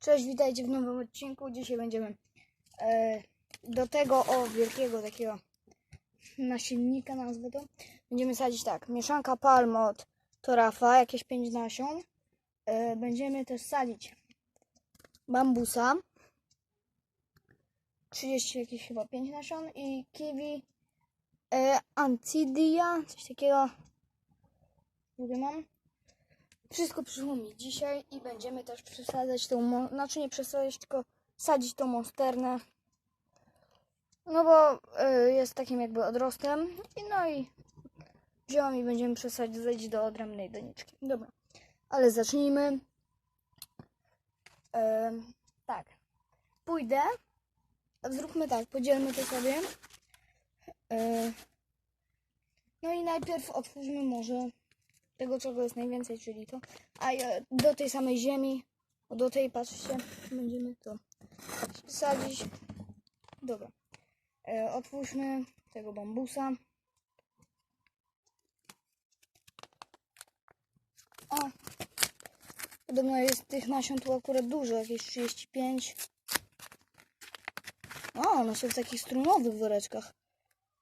Cześć, witajcie w nowym odcinku. Dzisiaj będziemy e, do tego o wielkiego takiego nasiennika, nazwę to. Będziemy sadzić tak, mieszanka palm od torafa, jakieś 5 nasion. E, będziemy też sadzić bambusa. 30 jakieś chyba 5 nasion i kiwi e, ancidia, coś takiego. Mówię mam. Wszystko przyszło mi dzisiaj i będziemy też przesadzać tą, znaczy nie przesadzać, tylko sadzić tą monsternę. No bo y, jest takim jakby odrostem. I no i wziąłem i będziemy przesadzać do odrębnej doniczki. Dobra, ale zacznijmy. Em, tak, pójdę. Zróbmy tak, podzielmy to sobie. E, no i najpierw otwórzmy może tego, czego jest najwięcej, czyli to. A do tej samej ziemi, do tej, patrzcie, będziemy to sadzić. Dobra. E, otwórzmy tego bambusa. O! Podobno jest tych nasion tu akurat dużo, jakieś 35. O, one są w takich strumowych woreczkach.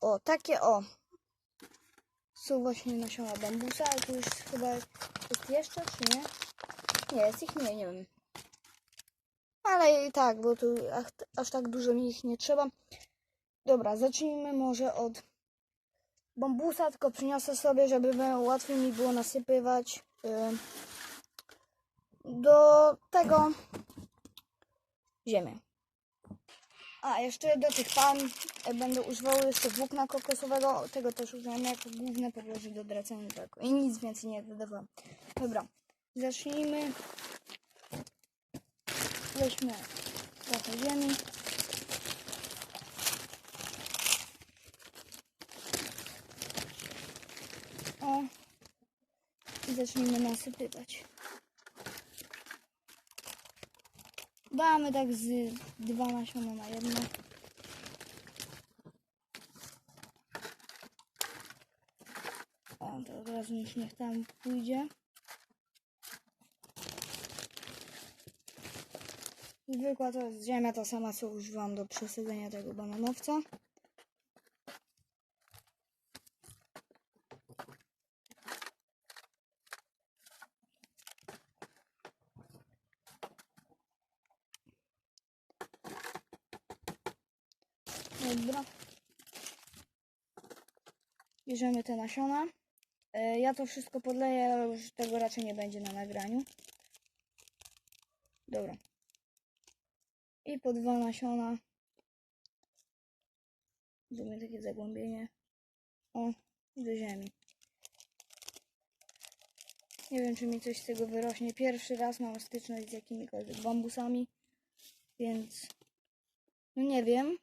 O, takie o są właśnie nasiona bambusa, ale tu już chyba jest jeszcze, czy nie? Nie, jest ich nie, nie wiem. Ale i tak, bo tu aż, aż tak dużo mi ich nie trzeba. Dobra, zacznijmy może od bambusa, tylko przyniosę sobie, żeby łatwiej mi było nasypywać do tego ziemię. A, jeszcze do tych palm e, będę używał jeszcze włókna kokosowego. Tego też użyłem jako główne podłoże do dracenia tego. I nic więcej nie dodawałam. Dobra, zacznijmy. Weźmy trochę ziemi. O. I zacznijmy nasypywać. Damy tak z dwa nasiona na jedno. O, to od razu już niech tam pójdzie. Zwykła to jest ziemia, ta sama co używam do przesadzenia tego bananowca. Dobra. Bierzemy te nasiona. E, Ja to wszystko podleję, ale już tego raczej nie będzie na nagraniu. Dobra. I po dwa nasiona. Zrobimy takie zagłębienie. O, do ziemi. Nie wiem, czy mi coś z tego wyrośnie. Pierwszy raz mam styczność z jakimikolwiek bambusami, więc no nie wiem.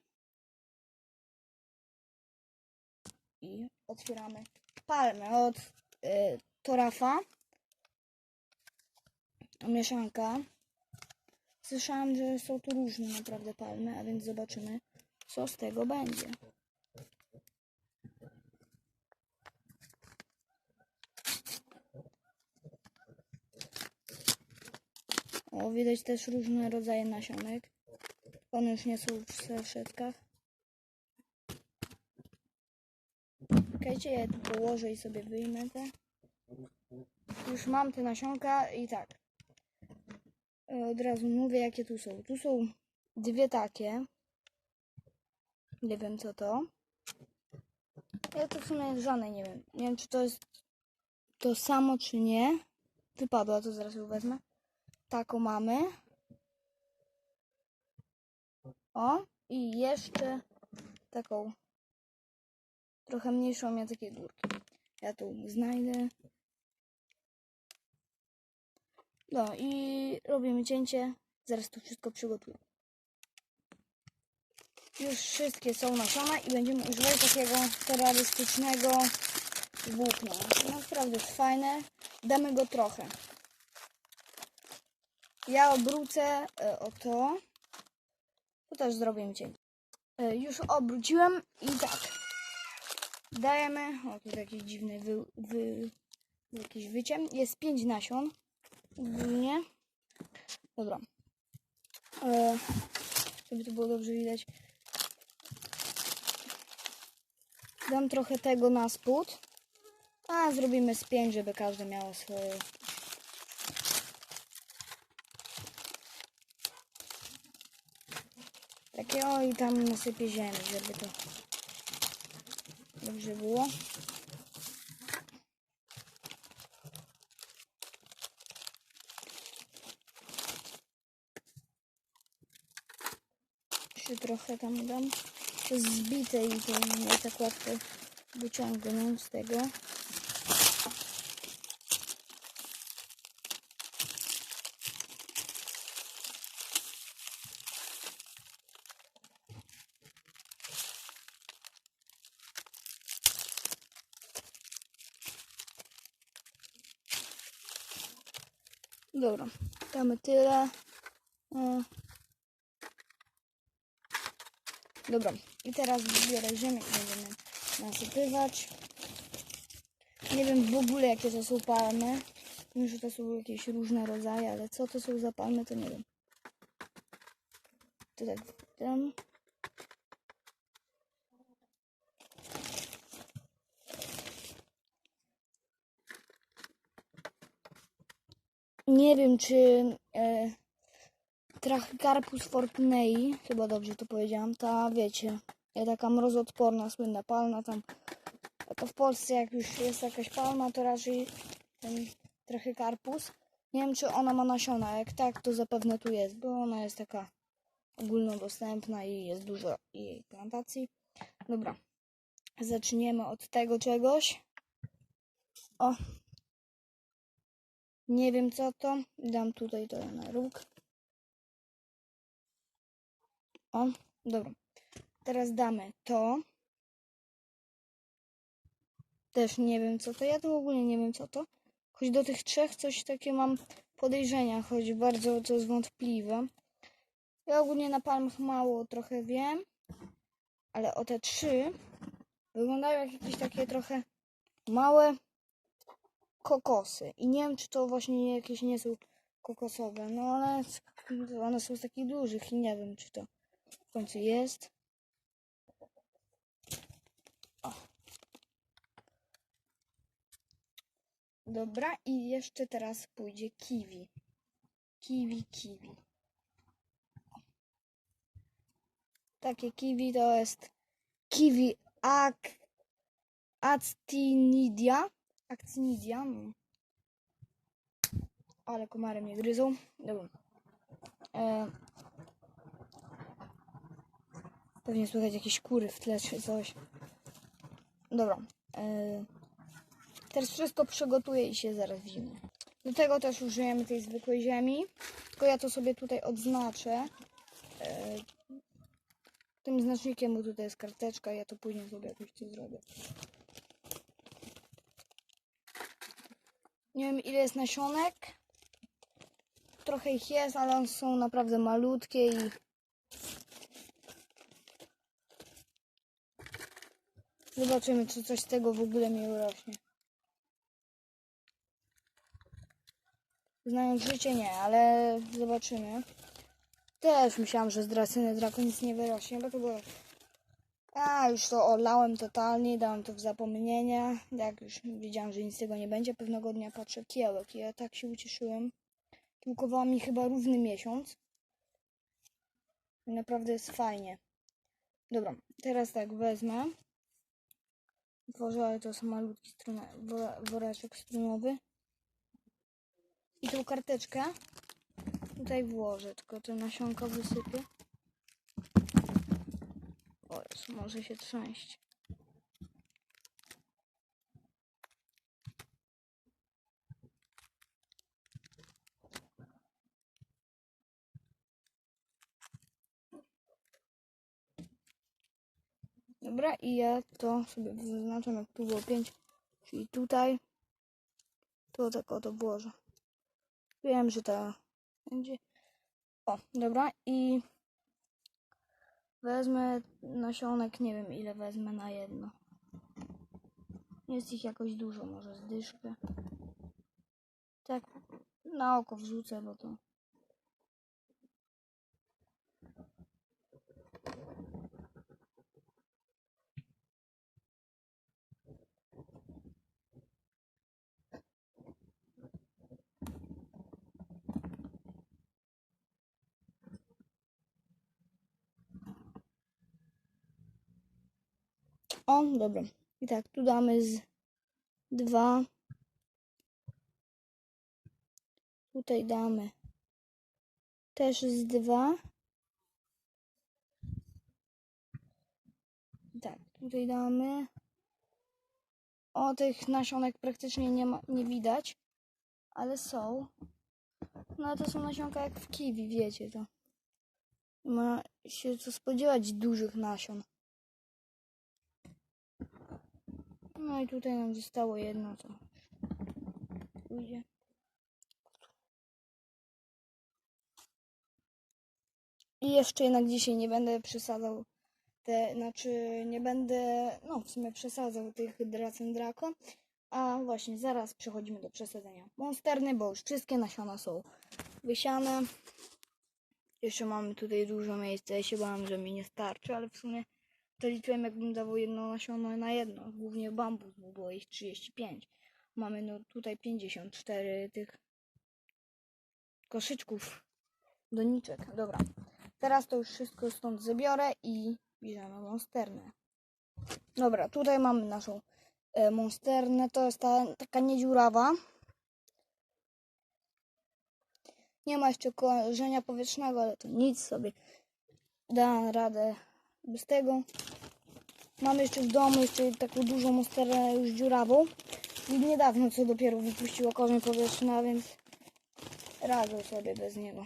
I otwieramy palmę od y, torafa. Mieszanka. Słyszałam, że są tu różne naprawdę palmy, a więc zobaczymy, co z tego będzie. O, widać też różne rodzaje nasionek. One już nie są w saszetkach. Czekajcie, ja tu położę i sobie wyjmę te. Już mam te nasionka i tak. E, Od razu mówię, jakie tu są. Tu są dwie takie. Nie wiem co to. Ja to w sumie żadnej nie wiem. Nie wiem, czy to jest to samo, czy nie. Wypadła, to zaraz ją wezmę. Taką mamy. O, i jeszcze taką trochę mniejszą miał takie górki. Ja tu znajdę. No i robimy cięcie. Zaraz to wszystko przygotuję. Już wszystkie są nasiona i będziemy używać takiego terrorystycznego włókna. Naprawdę jest fajne. Damy go trochę. Ja obrócę e, o to. To też zrobię cięcie. E, Już obróciłem i tak. Dajemy. O, tu jakiś dziwny wy, wy, jakiś wyciem. Jest 5 nasion. Ogólnie. Dobra. E, żeby to było dobrze widać. Dam trochę tego na spód. A zrobimy z pięć, żeby każde miało swoje. Takie o i tam nasypię ziemi, żeby to dobrze było. Jeszcze trochę tam dam. To jest zbite i to nie tak łatwo wyciągnąć z tego. Dobra, damy tyle. E, Dobra, i teraz zbiorę ziemię i będziemy nasypywać. Nie wiem w ogóle jakie to są palmy. Wiem, że to są jakieś różne rodzaje, ale co to są za palmy, to nie wiem. To tak tam. Nie wiem, czy e, Trachycarpus fortnei, chyba dobrze to powiedziałam, ta wiecie, taka mrozoodporna, słynna palma tam. A to w Polsce jak już jest jakaś palma, to raczej ten Trachycarpus. Nie wiem czy ona ma nasiona, jak tak to zapewne tu jest, bo ona jest taka ogólnodostępna i jest dużo jej plantacji. Dobra, zaczniemy od tego czegoś. O, nie wiem co to, dam tutaj to na róg. O, dobra. Teraz damy to. Też nie wiem co to. Ja to w ogóle nie wiem co to. Choć do tych trzech coś takie mam podejrzenia, choć bardzo to jest wątpliwe. Ja ogólnie na palmach mało trochę wiem, ale o te trzy wyglądają jak jakieś takie trochę małe kokosy. I nie wiem, czy to właśnie jakieś nie są kokosowe, no ale one są z takich dużych i nie wiem, czy to w końcu jest. O. Dobra, i jeszcze teraz pójdzie kiwi. Kiwi, kiwi. Takie kiwi to jest kiwi ac actinidia. Actinidia. mm. Ale komary mnie gryzą. Dobra. E, Pewnie słychać jakieś kury w tle czy coś. Dobra. e, Teraz wszystko przygotuję i się zaraz widzimy. Do tego też użyjemy tej zwykłej ziemi. Tylko ja to sobie tutaj odznaczę. e, Tym znacznikiem, bo tutaj jest karteczka. Ja to później sobie jakoś to zrobię. Nie wiem ile jest nasionek. Trochę ich jest, ale one są naprawdę malutkie i Zobaczymy, czy coś z tego w ogóle mi urośnie. Znając życie nie, ale zobaczymy. Też myślałam, że z dracyny draku nic nie wyrośnie, bo to było... A, już to olałem totalnie, dałem to w zapomnienie. Jak już wiedziałam, że nic z tego nie będzie, pewnego dnia patrzę kiełek i ja tak się ucieszyłem. Kiełkowała mi chyba równy miesiąc. I naprawdę jest fajnie. Dobra, teraz tak wezmę. Ale to jest malutki struna, woreczek strunowy. I tą karteczkę tutaj włożę, tylko te nasionka wysypię. Może się trzęść. Dobra, i ja to sobie wyznaczam, jak tu było 5, czyli tutaj. To tak oto włożę. Wiem, że ta będzie. O, dobra, i wezmę nasionek, nie wiem ile wezmę na jedno. Jest ich jakoś dużo, może z dyszkę. Tak, na oko wrzucę, bo to O, dobra. I tak, tu damy z dwa. Tutaj damy też z dwa. Tak, tutaj damy. O, tych nasionek praktycznie nie, ma, nie widać, ale są. No to są nasionka jak w kiwi, wiecie to. Ma się co spodziewać dużych nasion. No i tutaj nam zostało jedno, co pójdzie. I jeszcze jednak dzisiaj nie będę przesadzał te, znaczy nie będę, no w sumie przesadzał tych Dracen Draco. A właśnie, zaraz przechodzimy do przesadzenia monsterny, bo już wszystkie nasiona są wysiane. Jeszcze mamy tutaj dużo miejsca, ja się bałam, że mi nie starczy, ale w sumie to liczyłem jakbym dawał jedno nasiono na jedno. Głównie bambus, bo było ich 35. Mamy no tutaj 54 tych koszyczków doniczek. Dobra. Teraz to już wszystko stąd zabiorę i bierzemy monsternę. Dobra, tutaj mamy naszą e, monsternę. To jest ta taka niedziurawa. Nie ma jeszcze korzenia powietrznego, ale to nic sobie da radę bez tego. Mamy jeszcze w domu jeszcze taką dużą monsterę już dziurawą. I niedawno co dopiero wypuściła korzeń powietrzny, a więc radzę sobie bez niego.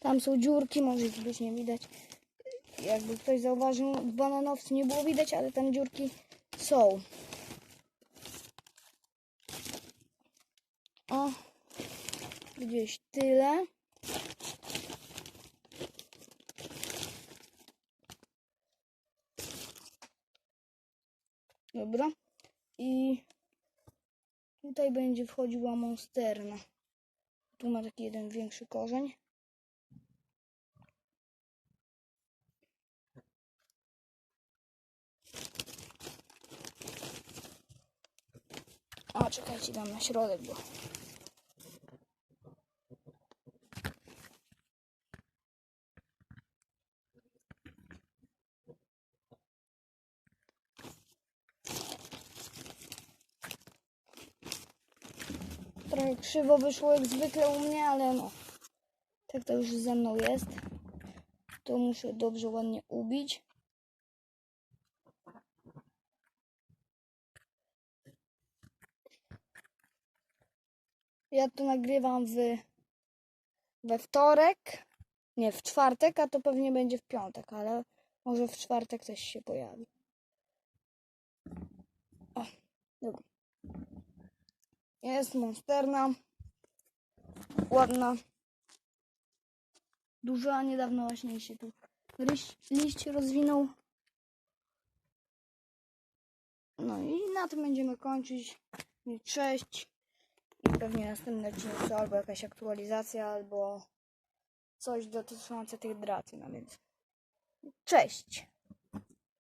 Tam są dziurki, może być nie widać. Jakby ktoś zauważył, w bananowcu nie było widać, ale tam dziurki są. O, gdzieś tyle. Dobra. I tutaj będzie wchodziła monsterna. Tu ma taki jeden większy korzeń. A, czekajcie, dam na środek, bo... Trochę krzywo wyszło jak zwykle u mnie, ale no. Tak to już ze mną jest. To muszę dobrze, ładnie ubić. Ja to nagrywam w, we wtorek, nie w czwartek, a to pewnie będzie w piątek, ale może w czwartek też się pojawi. O, dobra. Jest monsterna, ładna, duża, niedawno właśnie się tu liść, rozwinął. No i na tym będziemy kończyć. Cześć. I pewnie następny odcinek albo jakaś aktualizacja, albo coś dotyczące tych dracy, no więc cześć!